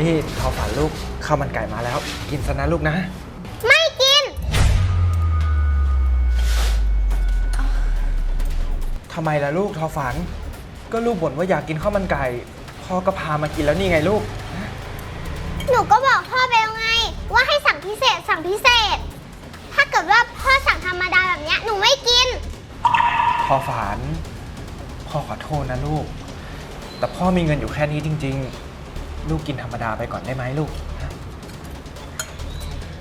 นี่ทอฝันลูกข้าวมันไก่มาแล้ว กินซะนะลูกนะ ไม่กิน ทำไมล่ะลูกทอฝัน ก็ลูกบ่นว่าอยากกินข้าวมันไก่พ่อก็พามากินแล้วนี่ไงลูก หนูก็บอกพ่อไปแล้วไง ว่าให้สั่งพิเศษสั่งพิเศษ ถ้าเกิดว่าพ่อสั่งธรรมดาแบบเนี้ยหนูไม่กิน ทอฝัน พ่อขอโทษนะลูก แต่พ่อมีเงินอยู่แค่นี้จริง ๆ ลูกกินธรรมดาไปก่อนได้ไหมลูก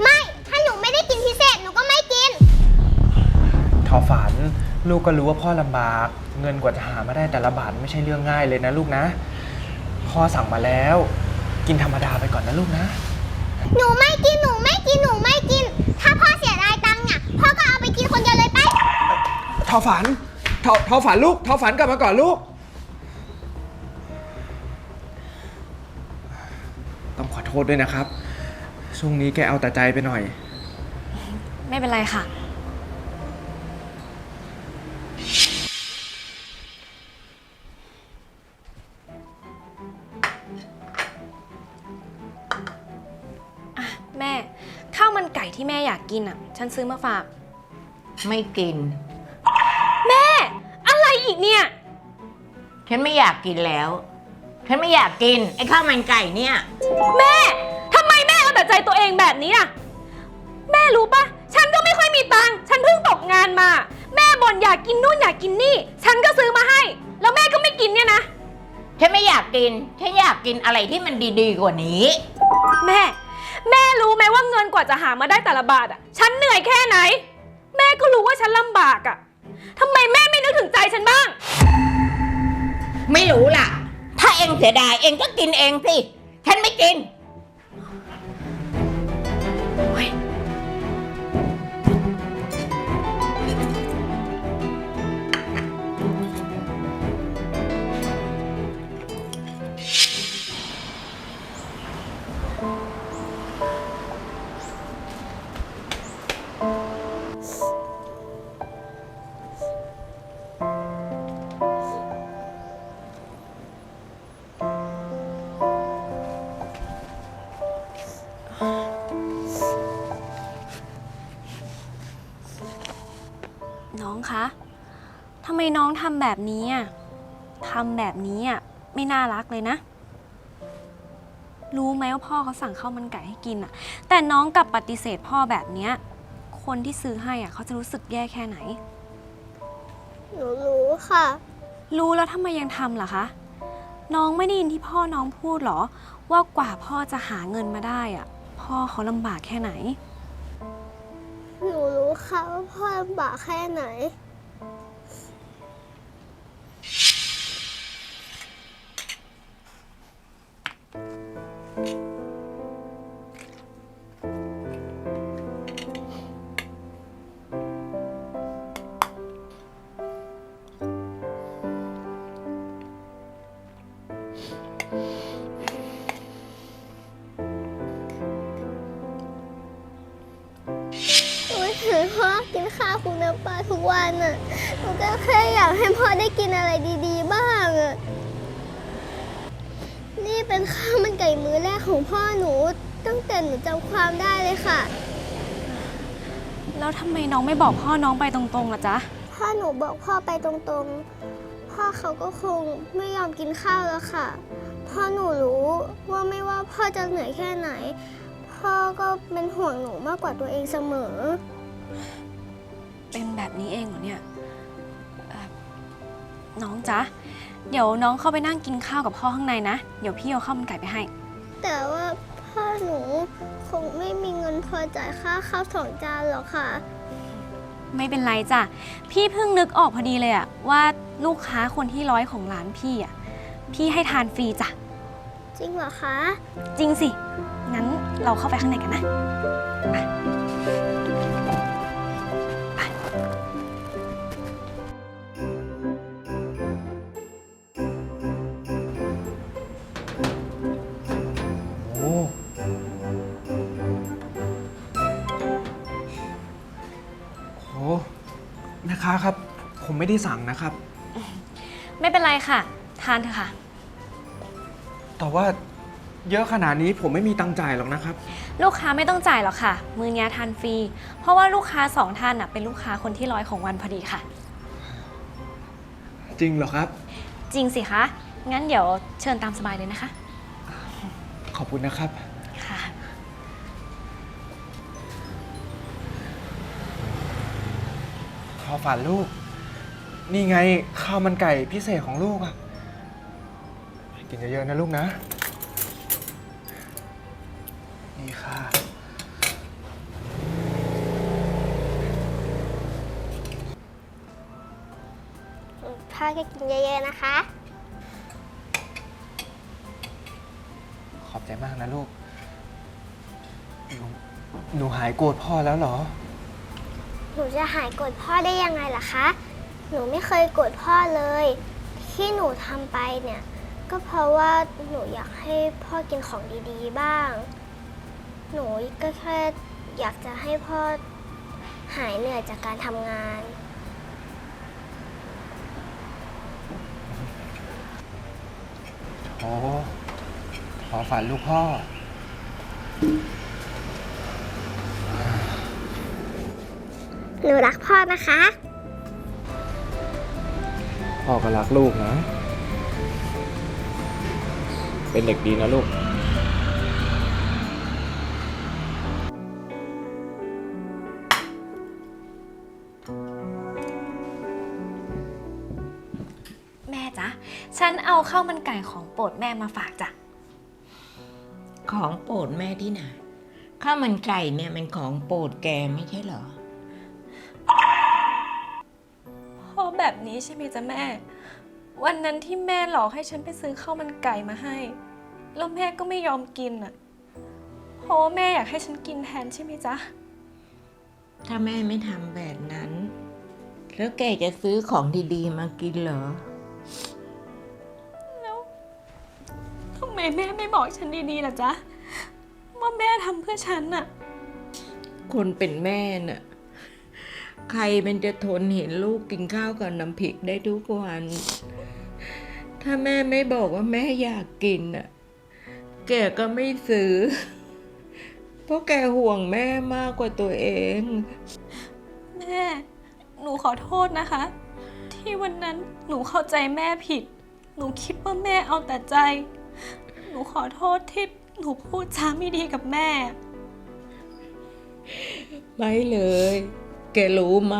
ไม่ ถ้าหนูไม่ได้กินพิเศษหนูก็ไม่กิน ทอฝัน ลูกก็รู้ว่าพ่อลำบาก เงินกว่าจะหามาได้แต่ละบาทไม่ใช่เรื่องง่ายเลยนะลูกนะ พ่อสั่งมาแล้ว กินธรรมดาไปก่อนนะลูกนะ หนูไม่กินหนูไม่กินหนูไม่กิน ถ้าพ่อเสียดายตังค์เนี่ยพ่อก็เอาไปกินคนเดียวเลยไป ทอฝัน ทอทอฝันลูก ทอฝันกลับมาก่อนลูก โทษด้วยนะครับ ช่วงนี้แกเอาแต่ใจไปหน่อย ไม่เป็นไรค่ะ อะ แม่ ข้าวมันไก่ที่แม่อยากกินอะ ฉันซื้อมาฝาก ไม่กิน แม่ อะไรอีกเนี่ย ฉันไม่อยากกินแล้ว ฉันไม่อยากกิน ไอ้ข้าวมันไก่เนี่ย แม่ทำไมแม่เอาแต่ใจตัวเองแบบนี้อะแม่รู้ปะฉันก็ไม่ค่อยมีตังค์ฉันเพิ่งตกงานมา แม่บ่นอยากกินนู่นอยากกินนี่ ฉันก็ซื้อมาให้ แล้วแม่ก็ไม่กินเนี่ยนะ ฉันไม่อยากกิน ฉันอยากกินอะไรที่มันดีๆกว่านี้ แม่ แม่รู้ไหมว่าเงินกว่าจะหามาได้แต่ละบาทอะฉันเหนื่อยแค่ไหน แม่ก็รู้ว่าฉันลำบากอะทำไมแม่ไม่นึกถึงใจฉันบ้าง ไม่รู้ล่ะ ถ้าเองเสียดายเองก็กินเองสิ ฉันไม่กิน น้องทำแบบนี้อะทำแบบนี้อะไม่น่ารักเลยนะ รู้ไหมว่าพ่อเขาสั่งข้าวมันไก่ให้กินอะ แต่น้องกลับปฏิเสธพ่อแบบเนี้ย คนที่ซื้อให้อะเขาจะรู้สึกแย่แค่ไหน หนูรู้ค่ะ รู้แล้วทำไมยังทำล่ะคะ น้องไม่ได้ยินที่พ่อน้องพูดเหรอ ว่ากว่าพ่อจะหาเงินมาได้อะ พ่อเขาลำบากแค่ไหน หนูรู้ค่ะว่าพ่อลำบากแค่ไหนหนู ปลาทุกวันน่ะหนูก็แค่อยากให้พ่อได้กินอะไรดีๆ บ้างอะ นี่เป็นข้าวมันไก่มื้อแรกของพ่อหนู ตั้งแต่หนูจำความได้เลยค่ะ แล้วทำไมน้องไม่บอกพ่อน้องไปตรงๆล่ะจ๊ะถ้าหนูบอกพ่อไปตรงๆ พ่อเขาก็คงไม่ยอมกินข้าวแล้วค่ะเพ่อหนูรู้ว่าไม่ว่าพ่อจะเหนื่อยแค่ไหน พ่อก็เป็นห่วงหนูมากกว่าตัวเองเสมอ เป็นแบบนี้เองเหรอเนี่ยเอ่อน้องจ๊ะ เดี๋ยวน้องเข้าไปนั่งกินข้าวกับพ่อข้างในนะ เดี๋ยวพี่เอาข้าวมันไก่ไปให้ แต่ว่าพ่อหนูคงไม่มีเงินพอจ่ายค่าข้าวสองจานหรอกค่ะ ไม่เป็นไรจ้ะ พี่เพิ่งนึกออกพอดีเลยอะว่าลูกค้าคนที่ร้อยของร้านพี่อะพี่ให้ทานฟรีจ้ะ จริงเหรอคะ จริงสิ งั้นเราเข้าไปข้างในกันนะโค้าครับ ผมไม่ได้สั่งนะครับ ไม่เป็นไรค่ะ ทานเถอะค่ะ แต่ว่าเยอะขนาดนี้ผมไม่มีตังค์จ่ายหรอกนะครับ ลูกค้าไม่ต้องจ่ายหรอกค่ะ มือนี้ทานฟรี เพราะว่าลูกค้าสองท่านน่ะเป็นลูกค้าคนที่ร้อยของวันพอดีค่ะ จริงเหรอครับ จริงสิคะ งั้นเดี๋ยวเชิญตามสบายเลยนะคะ ขอบคุณนะครับ อฝันลูก นี่ไงข้าวมันไก่พิเศษของลูกอะกินเยอะๆนะลูกนะ นี่ค่ะ พ่อก็กินเยอะๆนะคะ ขอบใจมากนะลูกหนูหนูหายโกรธพ่อแล้วเหรอห นูจะหายโกรธพ่อได้ยังไงล่ะคะ หนูไม่เคยโกรธพ่อเลย ที่หนูทำไปเนี่ย ก็เพราะว่าหนูอยากให้พ่อกินของดีๆบ้าง หนูก็แค่อยากจะให้พ่อหายเหนื่อยจากการทำงาน โอ้ขอฝันลูกพ่อ หนูรักพ่อนะคะ พ่อก็รักลูกนะ เป็นเด็กดีนะลูก แม่จ๊ะ ฉันเอาข้าวมันไก่ของโปรดแม่มาฝากจ้ะ ของโปรดแม่ที่ไหนข้าวมันไก่เนี่ยมันของโปรดแกไม่ใช่เหรอ แบบนี้ใช่ไหมจ๊ะแม่ วันนั้นที่แม่หลอกให้ฉันไปซื้อข้าวมันไก่มาให้ แล้วแม่ก็ไม่ยอมกินอะเพราะว่าแม่อยากให้ฉันกินแทนใช่ไหมจ๊ะ ถ้าแม่ไม่ทำแบบนั้น แล้วแกจะซื้อของดีๆ มากินเหรอทำไมแม่ไม่บอกฉันดีๆล่ะจ๊ะว่าแม่ทำเพื่อฉันน่ะ คนเป็นแม่น่ะ ใครมันจะทนเห็นลูกกินข้าวกับน้ำพริกได้ทุกวัน ถ้าแม่ไม่บอกว่าแม่อยากกินน่ะ แกก็ไม่ซื้อ เพราะแกห่วงแม่มากกว่าตัวเอง แม่ หนูขอโทษนะคะ ที่วันนั้นหนูเข้าใจแม่ผิด หนูคิดว่าแม่เอาแต่ใจ หนูขอโทษที่หนูพูดจาไม่ดีกับแม่ ไม่เลย แกรู้ไหม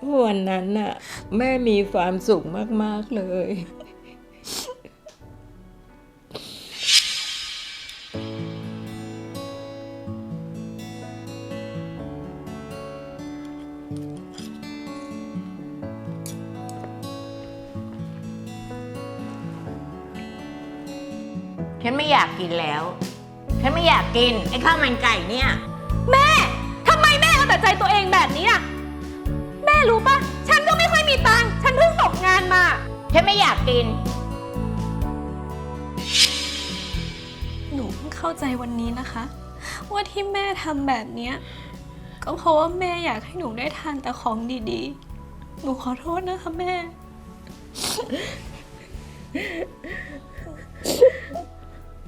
ว่าวันนั้นน่ะ แม่มีความสุขมาก ๆ เลย ฉันไม่อยากกินแล้ว ฉันไม่อยากกิน ไอ้ข้าวมันไก่เนี่ย แม่ แม่เอาแต่ใจตัวเองแบบนี้อะแม่รู้ปะฉันก็ไม่ค่อยมีตังค์ฉันเพิ่งตกงานมา ฉันไม่อยากกิน หนูเพิ่งเข้าใจวันนี้นะคะ ว่าที่แม่ทำแบบเนี้ยก็เพราะว่าแม่อยากให้หนูได้ทานแต่ของดีๆ หนูขอโทษนะคะแม่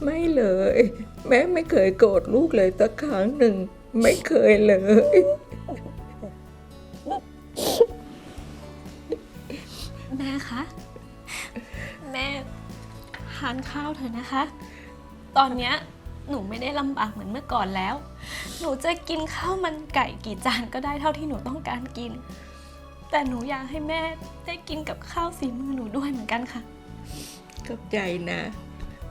ไม่เลย แม่ไม่เคยโกรธลูกเลยสักครั้งหนึ่ง ไม่เคยเลย แม่คะ แม่ทานข้าวเถอะนะคะ ตอนเนี้ยหนูไม่ได้ลำบากเหมือนเมื่อก่อนแล้ว หนูจะกินข้าวมันไก่กี่จานก็ได้เท่าที่หนูต้องการกิน แต่หนูอยากให้แม่ได้กินกับข้าวสีมือหนูด้วยเหมือนกันค่ะ ขอบใจนะ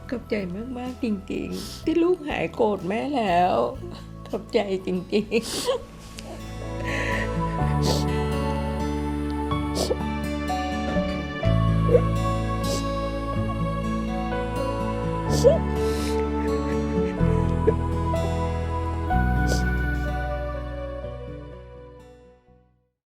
ขอบใจมาก ๆ จริง ๆ ที่ลูกหายโกรธแม่แล้ว ขอบใจจริงๆ